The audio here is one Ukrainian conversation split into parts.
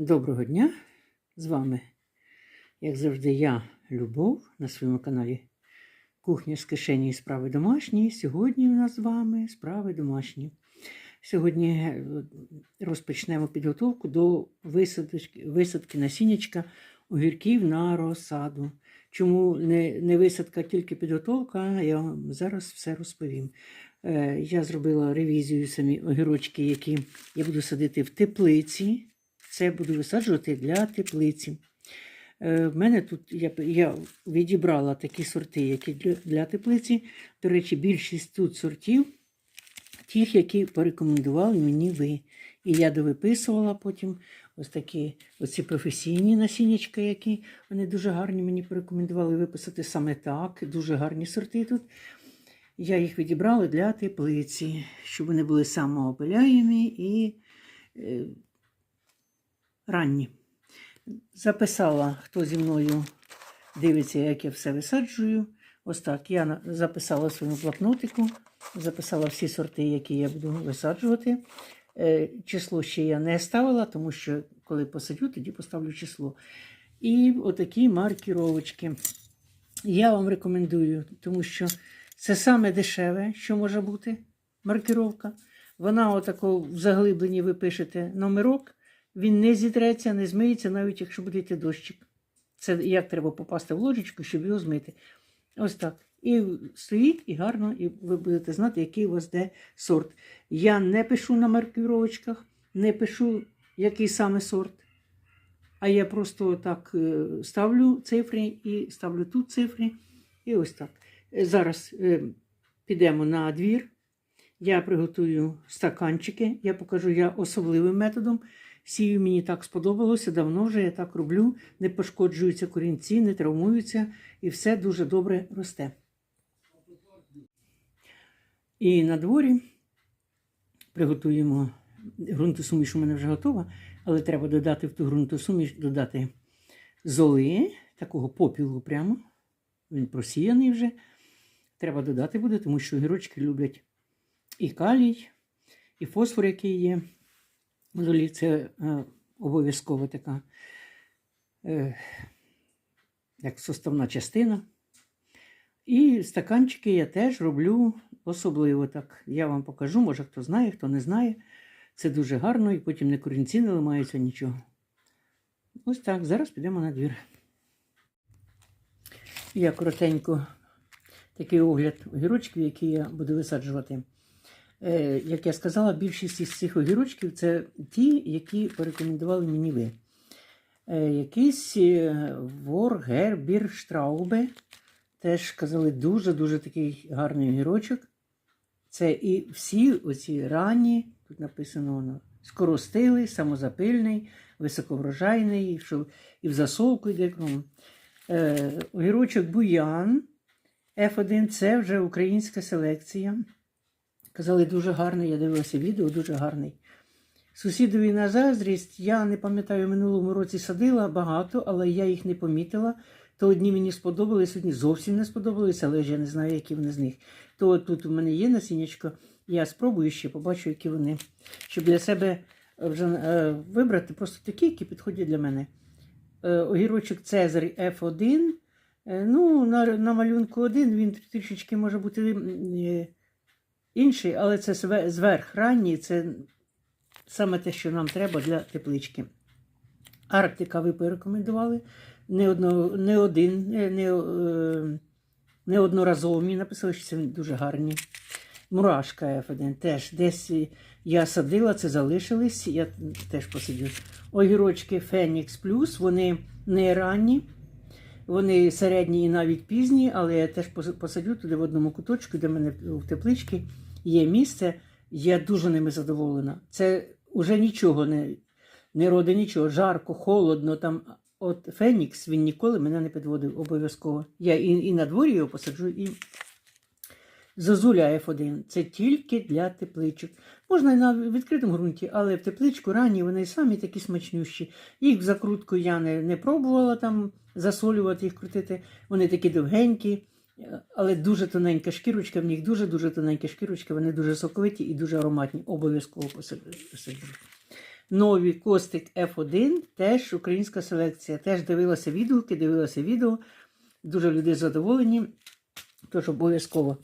Доброго дня! З вами, як завжди, я, Любов, на своєму каналі Кухня з кишені і справи домашні. Сьогодні у нас з вами справи домашні. Сьогодні е, розпочнемо підготовку до висадки, висадки насіннячка огірків на розсаду. Чому не, не висадка, тільки підготовка, я вам зараз все розповім. Е, Я зробила ревізію самі огірочки, які я буду садити в теплиці. Це буду висаджувати для теплиці. Е, В мене тут я, я відібрала такі сорти, які для, для теплиці. До речі, більшість тут сортів, тих, які порекомендували мені ви. І я довиписувала потім ось такі оці професійні насіннячка, які вони дуже гарні мені порекомендували виписати саме так. Дуже гарні сорти тут. Я їх відібрала для теплиці, щоб вони були самоопиляємі і е, ранні. Записала, хто зі мною дивиться, як я все висаджую. Ось так. Я записала своєму блокнотику, записала всі сорти, які я буду висаджувати. Е, Число ще я не ставила, тому що коли посадю, тоді поставлю число. І отакі маркіровочки. Я вам рекомендую, тому що це саме дешеве, що може бути маркіровка. Вона отако в заглибленні ви пишете номерок, він не зітреться, не змиється, навіть якщо буде йти дощик. Це як треба попасти в ложечку, щоб його змити. Ось так. І стоїть і гарно, і ви будете знати, який у вас де сорт. Я не пишу на маркіровочках, не пишу, який саме сорт. А я просто так е, ставлю цифри і ставлю тут цифри. І ось так. Е, Зараз е, підемо на двір. Я приготую стаканчики. Я покажу я особливим методом. Сію мені так сподобалося, давно вже я так роблю. Не пошкоджуються корінці, не травмуються, і все дуже добре росте. І на дворі приготуємо ґрунтосуміш, у мене вже готова, але треба додати в ту ґрунтосуміш додати золи, такого попілу прямо. Він просіяний вже. Треба додати буде, тому що гірочки люблять і калій, і фосфор, який є. В золі. це е, обов'язково така е, як составна частина. І стаканчики я теж роблю особливо так. Я вам покажу, може хто знає, хто не знає. Це дуже гарно і потім не корінці не ламаються нічого. Ось так, зараз підемо на двір. Я коротенько такий огляд огірочків, які я буду висаджувати. Е, як я сказала, більшість із цих огірочків це ті, які порекомендували мені ви. Е, якийсь е, Воргербір Штраубе. Теж казали дуже-дуже такий гарний огірочок. Це і всі оці ранні, тут написано воно, скоростилий, самозапильний, високоврожайний, що і в засолку йде. ну, огірочок Буян F1 це вже українська селекція. Казали, дуже гарний, я дивилася відео, дуже гарний. Сусідові на заздрість, я не пам'ятаю, минулому році садила багато, але я їх не помітила. То одні мені сподобались, одні зовсім не сподобались, але ж я не знаю, які вони з них. То тут у мене є насіннячко, я спробую ще, побачу, які вони. Щоб для себе вже е, вибрати просто такі, які підходять для мене. Е, огірочок Цезарь F1. Е, ну, на, на малюнку один він трішечки може бути е, інший, але це зве- зверх ранній, це саме те, що нам треба для теплички. Арктика ви порекомендували. Не, одно, не один, не, не, е, неодноразово мені написали, що це дуже гарні. Мурашка F1 теж десь я садила, це залишились, я теж посадю. Огірочки Фенікс Плюс, вони не ранні, вони середні і навіть пізні, але я теж посадю туди в одному куточку, де в мене в тепличці є місце. Я дуже ними задоволена. Це вже нічого не, не роди нічого. Жарко, холодно. Там. От Фенікс він ніколи мене не підводив обов'язково. Я і, і на дворі його посаджу, і Зозуля F1 це тільки для тепличок. Можна і на відкритому ґрунті, але в тепличку ранні вони самі такі смачнющі. Їх в закрутку я не, не пробувала там засолювати їх крутити. Вони такі довгенькі, але дуже тоненька шкірочка, в них дуже-дуже тоненька шкірочка, вони дуже соковиті і дуже ароматні. Обов'язково посаджу. нові Костик F1, теж українська селекція. Теж дивилася відгуки, дивилася відео. Дуже люди задоволені. Тож обов'язково.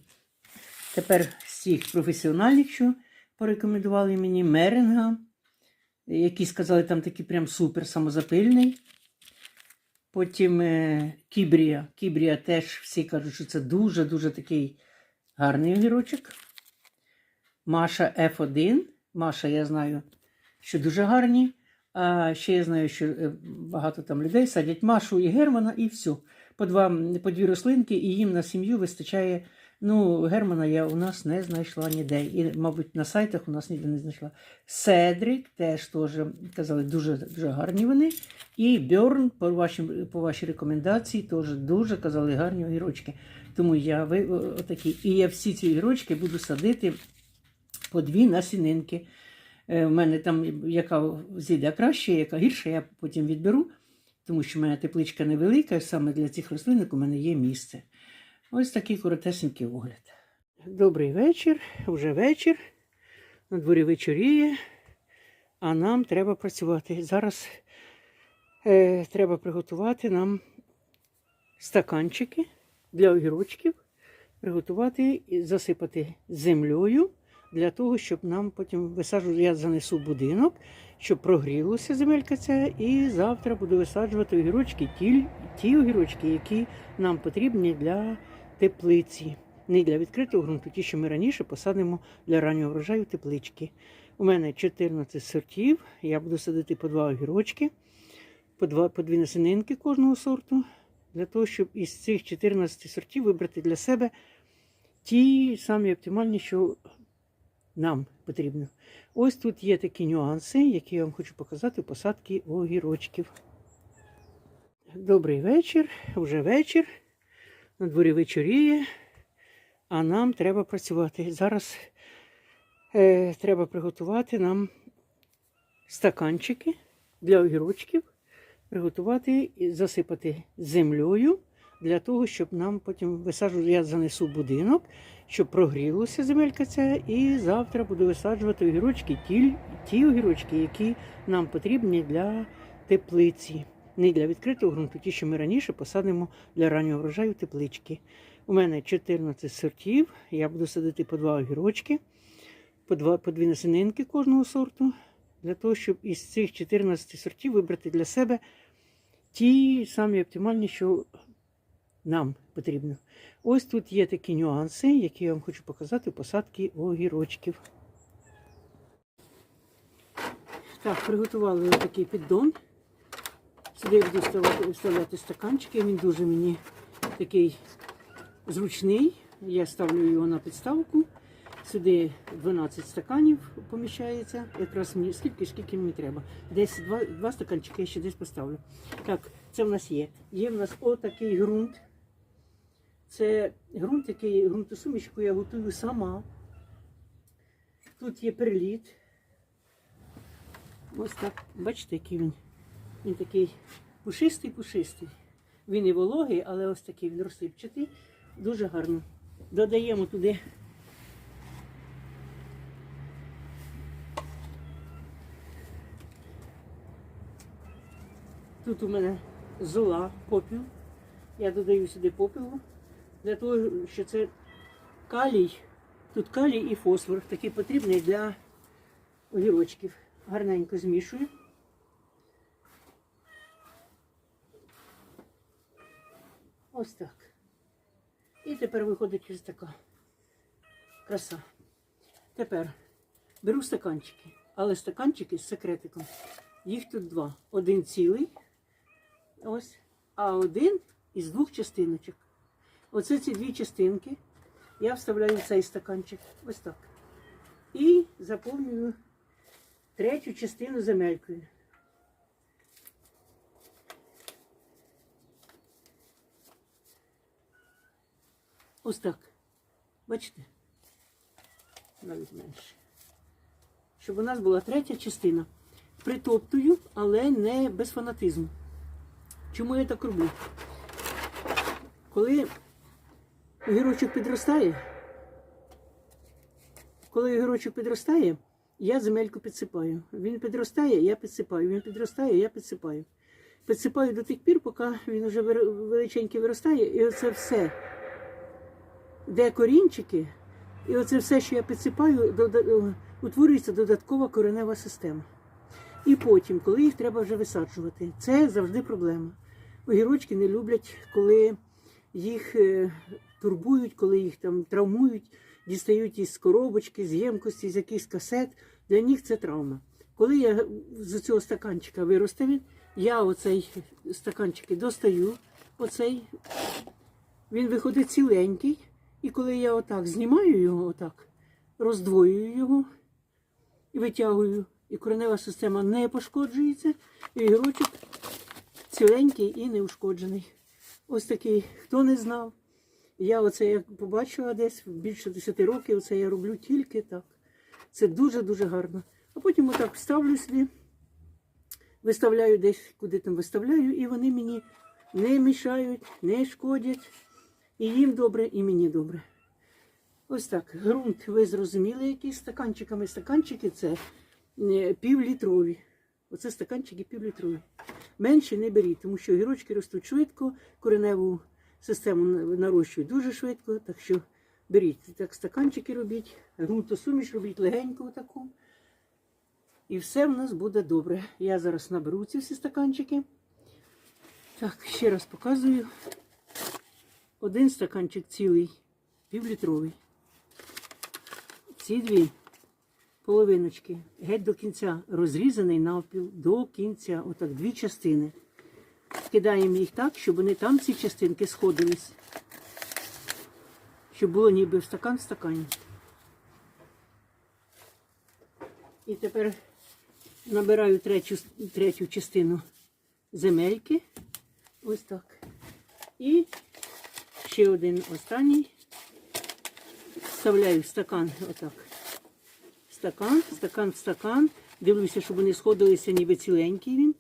Тепер з цих професіоналів, що порекомендували мені Меринга, які сказали, там такий прям супер самозапильний. Потім е, Кібрія. Кібрія теж всі кажуть, що це дуже-дуже такий гарний огірочок. Маша F1. Маша, я знаю, що дуже гарні. А ще я знаю, що е, багато там людей садять Машу і Германа, і все. По, два, по дві рослинки, і їм на сім'ю вистачає. Ну, Германа я у нас не знайшла ніде. І, мабуть, на сайтах у нас ніде не знайшла. Седрик теж теж казали, дуже дуже гарні вони. І Бьорн, по, вашим, по вашій рекомендації, теж дуже казали гарні огірочки. Тому я ви, отакі. І я всі ці огірочки буду садити по дві насінинки. Е, У мене там яка зійде краще, яка гірша, я потім відберу, тому що в мене тепличка невелика, і саме для цих рослинок у мене є місце. Ось такий коротесенький огляд. Добрий вечір, вже вечір. На дворі вечоріє, а нам треба працювати. Зараз е, треба приготувати нам стаканчики для огірочків, приготувати і засипати землею для того, щоб нам потім висаджувати. Я занесу будинок, щоб прогрілося земелька ця, і завтра буду висаджувати огірочки, ті, ті огірочки, які нам потрібні для теплиці. Не для відкритого ґрунту, ті, що ми раніше посадимо для раннього врожаю теплички. У мене 14 сортів. Я буду садити по два огірочки, по, два, по дві насінинки кожного сорту, для того, щоб із цих 14 сортів вибрати для себе ті самі оптимальні, що нам потрібно. Ось тут є такі нюанси, які я вам хочу показати у посадки огірочків. Добрий вечір, вже вечір. На дворі вечоріє, а нам треба працювати. Зараз е, треба приготувати нам стаканчики для огірочків, приготувати і засипати землею для того, щоб нам потім висаджувати. Я занесу будинок, щоб прогрілося земелька ця, і завтра буду висаджувати огірочки, ті, ті огірочки, які нам потрібні для теплиці. Не для відкритого ґрунту, ті, що ми раніше посадимо для раннього врожаю теплички. У мене 14 сортів. Я буду садити по два огірочки, по, два, по дві насінинки кожного сорту, для того, щоб із цих 14 сортів вибрати для себе ті самі оптимальні, що нам потрібно. Ось тут є такі нюанси, які я вам хочу показати посадки огірочків. Так, приготували ось такий піддон. Сюди я буду вставляти, стаканчики. Він дуже мені такий зручний. Я ставлю його на підставку. Сюди 12 стаканів поміщається. Якраз мені скільки, скільки мені треба. Десь два, два стаканчики я ще десь поставлю. Так, це в нас є. Є в нас отакий ґрунт. Це ґрунт, який ґрунтосуміш, яку я готую сама. Тут є перліт. Ось так. Бачите, який він. Він такий пушистий-пушистий. Він і вологий, але ось такий він розсипчатий. Дуже гарно. Додаємо туди. Тут у мене зола, попіл. Я додаю сюди попілу. Для того, що це калій. Тут калій і фосфор, такий потрібний для огірочків. Гарненько змішую. Ось так. І тепер виходить ось така краса. Тепер беру стаканчики, але стаканчики з секретиком. Їх тут два. Один цілий, ось, а один із двох частиночок. Оце ці дві частинки. Я вставляю в цей стаканчик. Ось так. І заповнюю третю частину земелькою. Ось так. Бачите? Навіть менше. Щоб у нас була третя частина. Притоптую, але не без фанатизму. Чому я так роблю? Коли огірочок підростає, коли огірочок підростає, я земельку підсипаю. Він підростає, я підсипаю. Він підростає, я підсипаю. Підсипаю до тих пір, поки він вже величенький виростає, і оце все, де корінчики, і оце все, що я підсипаю, утворюється додаткова коренева система. І потім, коли їх треба вже висаджувати, це завжди проблема. Огірочки не люблять, коли їх е, турбують, коли їх там травмують, дістають із коробочки, з ємкості, з якихось касет. Для них це травма. Коли я з цього стаканчика виросте я оцей стаканчик достаю, оцей, він виходить ціленький. І коли я отак знімаю його, отак, роздвоюю його і витягую, і коренева система не пошкоджується, і огірочок ціленький і неушкоджений. Ось такий, хто не знав. Я оце як побачила десь більше 10 років, це я роблю тільки так. Це дуже-дуже гарно. А потім отак вставлю собі, виставляю десь, куди там виставляю, і вони мені не мішають, не шкодять. І їм добре, і мені добре. Ось так. Грунт, ви зрозуміли, які стаканчиками. Стаканчики це е, півлітрові. Оце стаканчики півлітрові. Менше не беріть, тому що огірочки ростуть швидко, кореневу систему на- нарощують дуже швидко. Так що беріть так стаканчики робіть, ґрунтосуміш робіть легенько таку. І все в нас буде добре. Я зараз наберу ці всі стаканчики. Так, ще раз показую. Один стаканчик цілий, півлітровий. Ці дві половиночки геть до кінця розрізаний навпіл до кінця. Отак, дві частини. Кидаємо їх так, щоб вони там ці частинки сходились. Щоб було ніби в стакан в стакані. І тепер набираю третю, третю частину земельки. Ось так. І ще один останній. Вставляю в стакан отак. Стакан, стакан в стакан. Дивлюся, щоб вони сходилися, ніби ціленький він.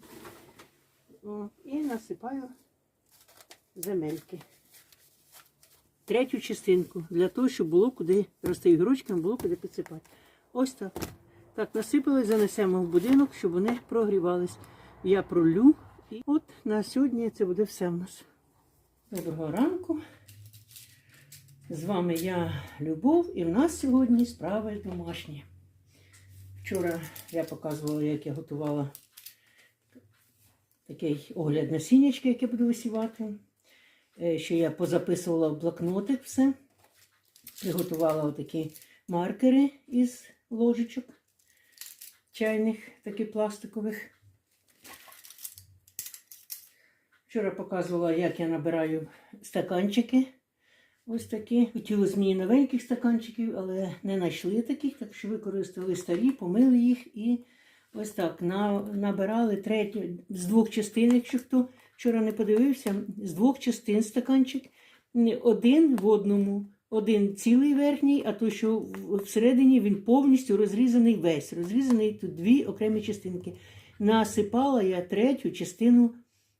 О, і насипаю земельки. Третю частинку для того, щоб було куди рости огірочкам, було куди підсипати. Ось так. Так, насипали, занесемо в будинок, щоб вони прогрівались. Я пролю. І от на сьогодні це буде все в нас. Доброго ранку. З вами я Любов, і в нас сьогодні справи домашні. Вчора я показувала, як я готувала такий огляд насіннячки, яке буду висівати. Е, Що я позаписувала в блокнотик все. Приготувала отакі маркери із ложечок чайних, таких пластикових. Вчора показувала, як я набираю стаканчики. Ось такі. Хотілося мені новеньких стаканчиків, але не знайшли таких, так що використали старі, помили їх і ось так на, набирали третю з двох частин, якщо хто вчора не подивився, з двох частин стаканчик. Один в одному, один цілий верхній, а той, що всередині він повністю розрізаний весь. Розрізаний тут дві окремі частинки. Насипала я третю частину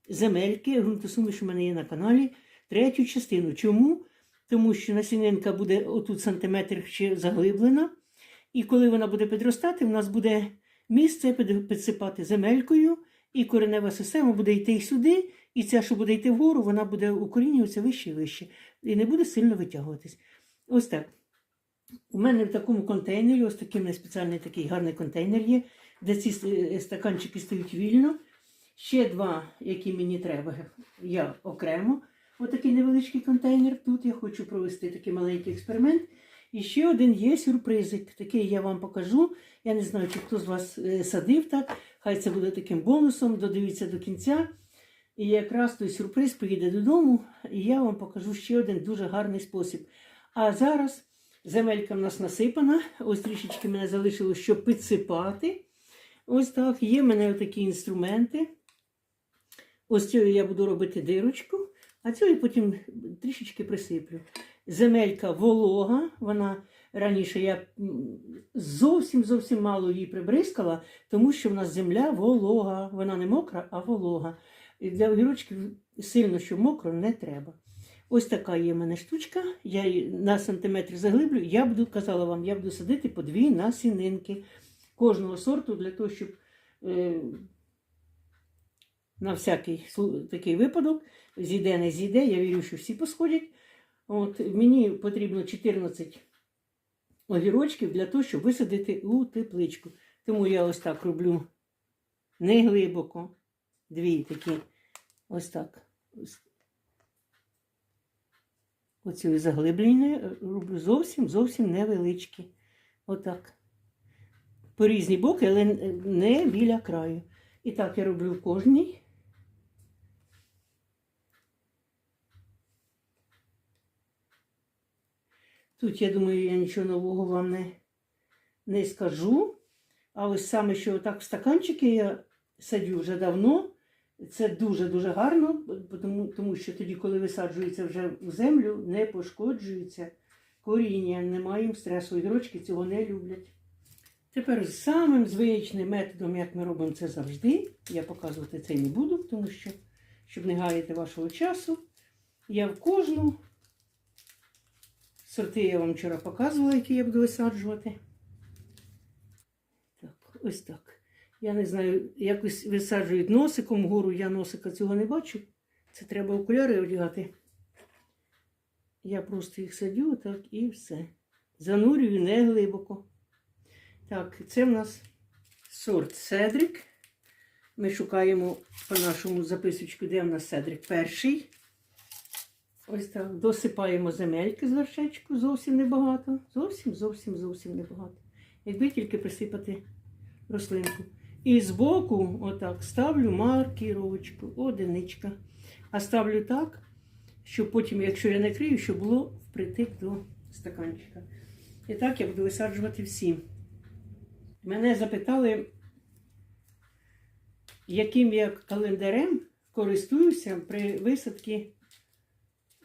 земельки, ґрунтосуміш у мене є на каналі. Третю частину. Чому? Тому що насінинка буде отут сантиметр ще заглиблена. І коли вона буде підростати, в нас буде місце підсипати земелькою, і коренева система буде йти сюди, і ця, що буде йти вгору, вона буде укорінюватися вище і вище. І не буде сильно витягуватись. Ось так. У мене в такому контейнері, ось такий мене спеціальний такий гарний контейнер є, де ці е, стаканчики стоять вільно. Ще два, які мені треба, я окремо. Отакий невеличкий контейнер. Тут я хочу провести такий маленький експеримент. І ще один є сюрпризик. Такий я вам покажу. Я не знаю, чи хто з вас е, садив так. Хай це буде таким бонусом. Додивіться до кінця. І якраз той сюрприз приїде додому, і я вам покажу ще один дуже гарний спосіб. А зараз земелька в нас насипана. Ось трішечки мене залишилось, щоб підсипати. Ось так. Є в мене такі інструменти. Ось цю я буду робити дирочку, а цю я потім трішечки присиплю. Земелька волога, вона раніше я зовсім зовсім мало її прибризкала, тому що в нас земля волога. Вона не мокра, а волога. І для огірочків сильно, що мокро, не треба. Ось така є в мене штучка. Я її на сантиметр заглиблю. Я буду казала вам, я буду садити по дві насінинки. кожного сорту для того, щоб е, на всякий такий випадок зійде, не зійде. Я вірю, що всі посходять. От, мені потрібно 14 огірочків для того, щоб висадити у тепличку. Тому я ось так роблю не глибоко. Дві такі. Ось так. Оці заглиблення роблю зовсім зовсім невеличкі. Отак. По різні боки, але не біля краю. І так я роблю в кожній. Тут, я думаю, я нічого нового вам не, не скажу. А ось саме, що отак в стаканчики я садю вже давно. Це дуже-дуже гарно, тому, тому що тоді, коли висаджується вже в землю, не пошкоджується коріння, немає їм стресу. Ігрочки цього не люблять. Тепер самим звичним методом, як ми робимо це завжди, я показувати це не буду, тому що, щоб не гаяти вашого часу, я в кожну сорти я вам вчора показувала, які я буду висаджувати. Так, ось так. Я не знаю, якось висаджують носиком вгору, я носика цього не бачу. Це треба окуляри одягати. Я просто їх садю так і все. Занурюю не глибоко. Так, це в нас сорт Седрик. Ми шукаємо по нашому записочку, де в нас Седрик перший. Ось так. Досипаємо земельки з вершечку, зовсім небагато. Зовсім, зовсім, зовсім небагато. Якби тільки присипати рослинку. І збоку, отак, ставлю маркіровочку, одиничка. А ставлю так, щоб потім, якщо я накрию, щоб було впритик до стаканчика. І так я буду висаджувати всі. Мене запитали, яким я календарем користуюся при висадці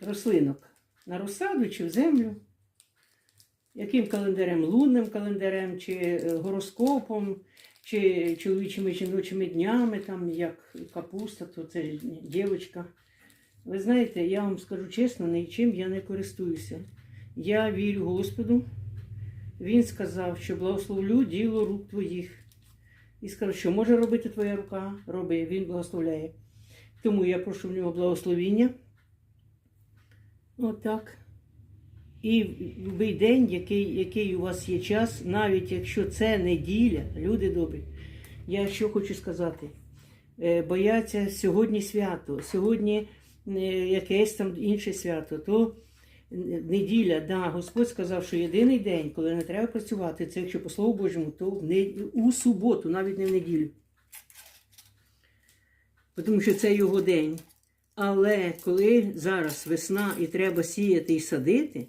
рослинок на розсаду чи в землю. Яким календарем? Лунним календарем, чи е, гороскопом, чи чоловічими жіночими днями, там як капуста, то це дівчинка. Ви знаєте, я вам скажу чесно, нічим я не користуюся. Я вірю Господу. Він сказав, що благословлю діло рук твоїх. І сказав, що може робити твоя рука, роби, він благословляє. Тому я прошу в нього благословіння. Отак. І в будь-який день, який, який у вас є час, навіть якщо це неділя, люди добрі, я що хочу сказати, е, бояться сьогодні свято, сьогодні е, якесь там інше свято, то неділя, да, Господь сказав, що єдиний день, коли не треба працювати, це якщо по Слову Божому, то не- у суботу, навіть не в неділю. Тому що це його день. Але коли зараз весна і треба сіяти і садити,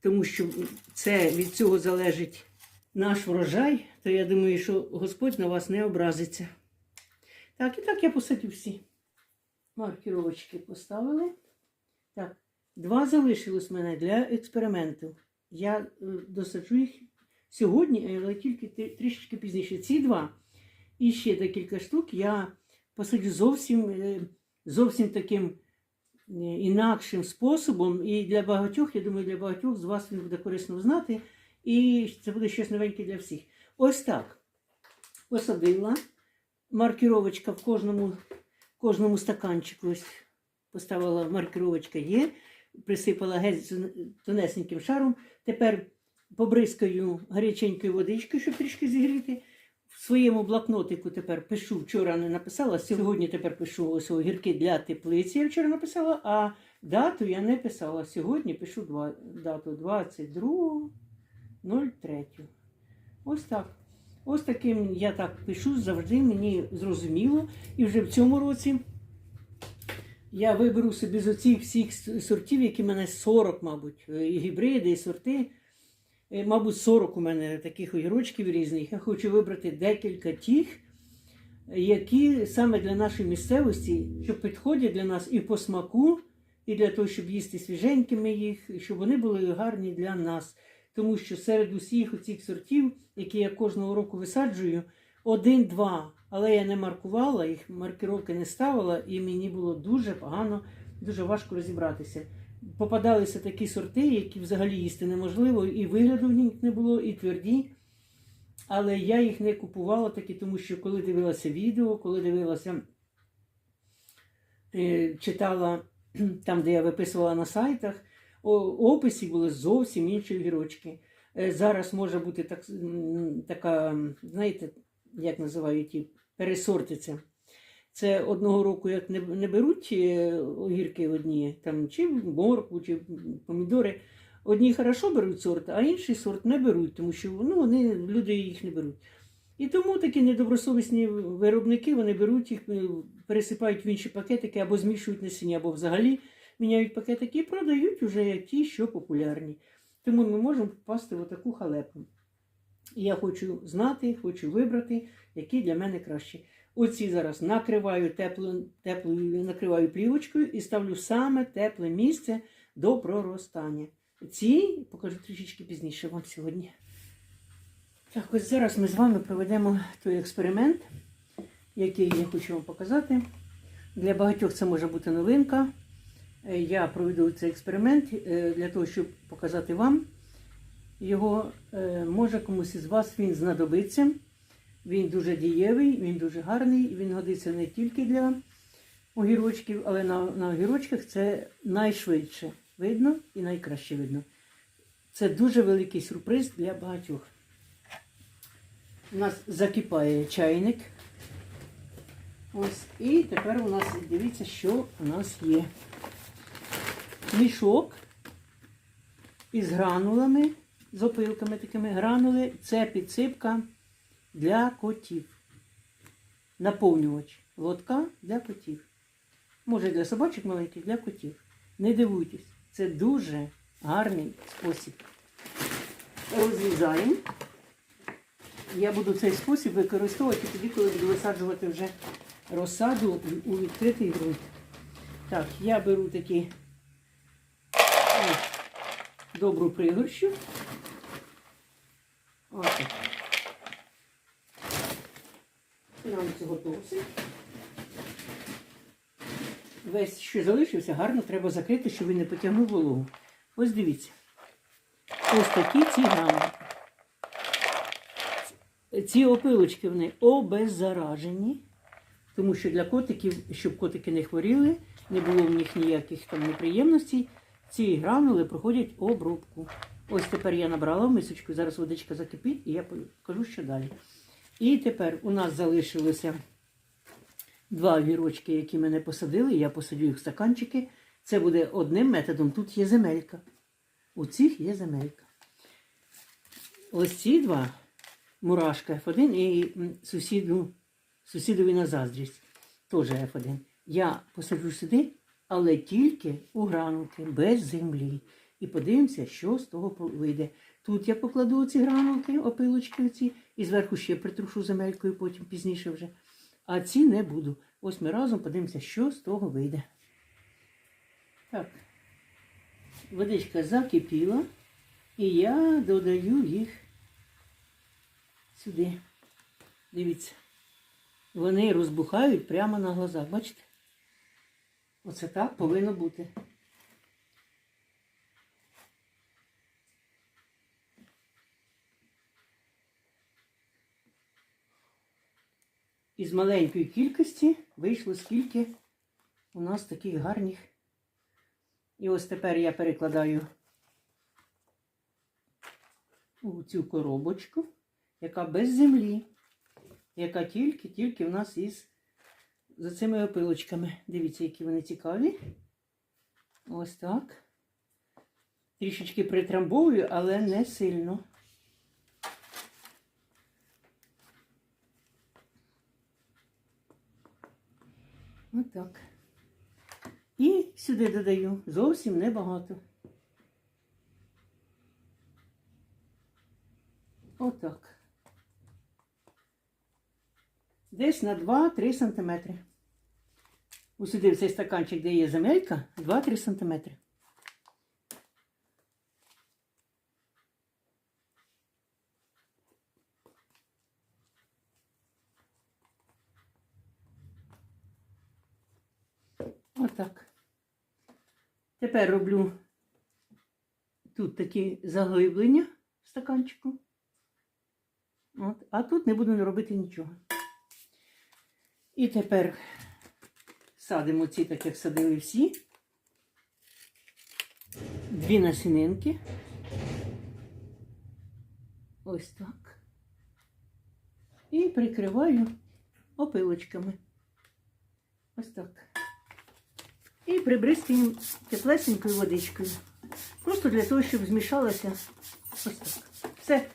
тому що це від цього залежить наш врожай, то я думаю, що Господь на вас не образиться. Так, і так я посадю всі. Маркіровочки поставили. Так, два залишилось мене для експерименту. Я е, досаджу їх сьогодні, але тільки трішечки пізніше. Ці два і ще декілька штук я посаджу зовсім, е, зовсім таким е, інакшим способом. І для багатьох, я думаю, для багатьох з вас він буде корисно знати. І це буде щось новеньке для всіх. Ось так. Посадила. Маркіровочка в кожному, кожному стаканчику. Ось поставила маркіровочка є. Присипала геть тонесеньким шаром. Тепер побризкаю гаряченькою водичкою, щоб трішки зігріти. Своєму блокнотику тепер пишу, вчора не написала, сьогодні тепер пишу ось огірки для теплиці. Я вчора написала, а дату я не писала. Сьогодні пишу два, дату 22.03. Ось так. Ось таким я так пишу, завжди мені зрозуміло. І вже в цьому році я виберу собі з оцих всіх сортів, які в мене 40, мабуть, е, і гібриди, і сорти. Е, Мабуть, 40 у мене таких огірочків різних. Я хочу вибрати декілька тих, які саме для нашої місцевості, що підходять для нас і по смаку, і для того, щоб їсти свіженькими їх, щоб вони були гарні для нас. Тому що серед усіх оцих сортів, які я кожного року висаджую, один-два. Але я не маркувала, їх маркировки не ставила, і мені було дуже погано, дуже важко розібратися. Попадалися такі сорти, які взагалі їсти неможливо, і вигляду в них не було, і тверді. Але я їх не купувала такі, тому що коли дивилася відео, коли дивилася, е, читала там, де я виписувала на сайтах, описі були зовсім інші огірочки. Е, Зараз може бути так, така, знаєте, як називають ті пересорти це. Одного року, як не, не беруть е, огірки одні, там, чи моркву, чи помідори. Одні хорошо беруть сорт, а інший сорт не беруть, тому що ну, вони, люди їх не беруть. І тому такі недобросовісні виробники вони беруть їх, е, пересипають в інші пакетики або змішують насіння, або взагалі міняють пакетики і продають уже ті, що популярні. Тому ми можемо впасти в таку халепу. І я хочу знати, хочу вибрати, які для мене кращі. Оці зараз накриваю теплою, теплою накриваю плівочкою і ставлю саме тепле місце до проростання. Ці покажу трішечки пізніше вам сьогодні. Так, ось зараз ми з вами проведемо той експеримент, який я хочу вам показати. Для багатьох це може бути новинка. Е, Я проведу цей експеримент е, для того, щоб показати вам. Його е, може комусь із вас він знадобиться. Він дуже дієвий, він дуже гарний, він годиться не тільки для огірочків, але на, на огірочках це найшвидше видно і найкраще видно. Це дуже великий сюрприз для багатьох. У нас закипає чайник. Ось. І тепер у нас дивіться, що у нас є. Мішок із гранулами, з опилками такими гранули. Це підсипка для котів. Наповнювач лотка для котів. Може для собачок маленьких, для котів. Не дивуйтесь, це дуже гарний спосіб. Розрізаємо. Я буду цей спосіб використовувати тоді, коли буду висаджувати вже розсаду у відкритий ґрунт. Так, я беру такі добру пригорщу. Ось. так. Нам цього. Весь, що залишився, гарно треба закрити, щоб він не потягнув вологу. Ось дивіться. Ось такі ці гранули. Ці опилочки вони обеззаражені, тому що для котиків, щоб котики не хворіли, не було в них ніяких там неприємностей, ці гранули проходять обробку. Ось тепер я набрала в мисочку, зараз водичка закипить, і я покажу, що далі. І тепер у нас залишилося два огірочки, які мене посадили. Я посадю їх в стаканчики. Це буде одним методом. Тут є земелька. У цих є земелька. Ось ці два мурашка F1 і сусіду, сусідові на заздрість. Теж F1. Я посаджу сюди, але тільки у гранулки, без землі. І подивимося, що з того вийде. Тут я покладу ці гранулки, опилочки оці, і зверху ще притрушу земелькою, потім пізніше вже. А ці не буду. Ось ми разом подивимося, що з того вийде. Так. Водичка закипіла, і я додаю їх сюди. Дивіться. Вони розбухають прямо на глазах. Бачите? Оце так повинно бути. Із маленької кількості вийшло скільки у нас таких гарних. І ось тепер я перекладаю у цю коробочку, яка без землі, яка тільки-тільки в нас із за цими опилочками. Дивіться, які вони цікаві. Ось так. Трішечки притрамбовую, але не сильно. Отак. І сюди додаю зовсім небагато. Отак. Десь на 2-3 см. Усюди в цей стаканчик, де є земелька, 2-3 сантиметри. Отак. Тепер роблю тут такі заглиблення в стаканчику. От. А тут не буду робити нічого. І тепер садимо ці, так як садили всі. Дві насінинки. Ось так. І прикриваю опилочками. Ось так. І прибризкуємо теплесенькою водичкою. Просто для того, щоб змішалося. Ось так. Все.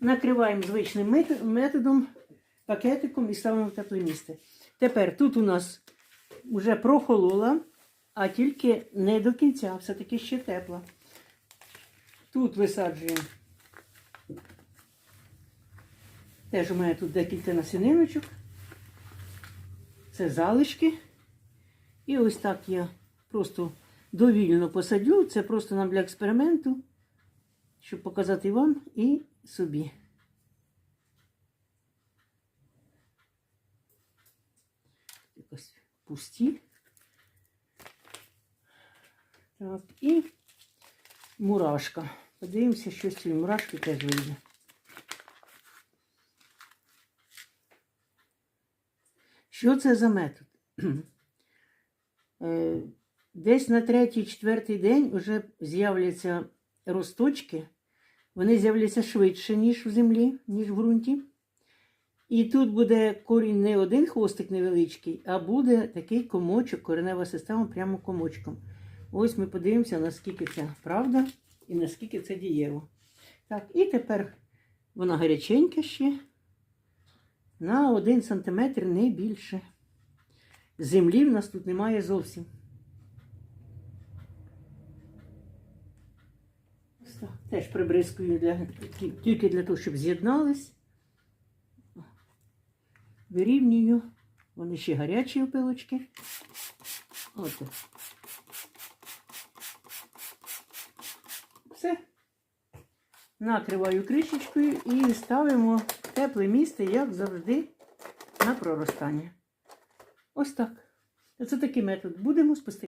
Накриваємо звичним методом, пакетиком і ставимо в тепле місце. Тепер тут у нас вже прохолола, а тільки не до кінця, все-таки ще тепла. Тут висаджуємо. Теж у мене тут декілька насіниночок. Це залишки. І ось так я просто довільно посадю. Це просто нам для експерименту, щоб показати вам і собі. Якось пусті. Так, і мурашка. Подивимося, що з цієї мурашки теж вийде. Що це за метод? Е, Десь на третій-четвертий день вже з'являться росточки. Вони з'являться швидше, ніж в землі, ніж в ґрунті. І тут буде корінь не один хвостик невеличкий, а буде такий комочок, коренева система прямо комочком. Ось ми подивимося, наскільки це правда і наскільки це дієво. Так, і тепер вона гаряченька ще на 1 см не більше. Землі в нас тут немає зовсім. Теж прибризкую для, тільки для того, щоб з'єднались. Вирівнюю. Вони ще гарячі опилочки. От. Все. Накриваю кришечкою і ставимо в тепле місце, як завжди, на проростання. Ось так. Це такий метод. Будемо спостерігати.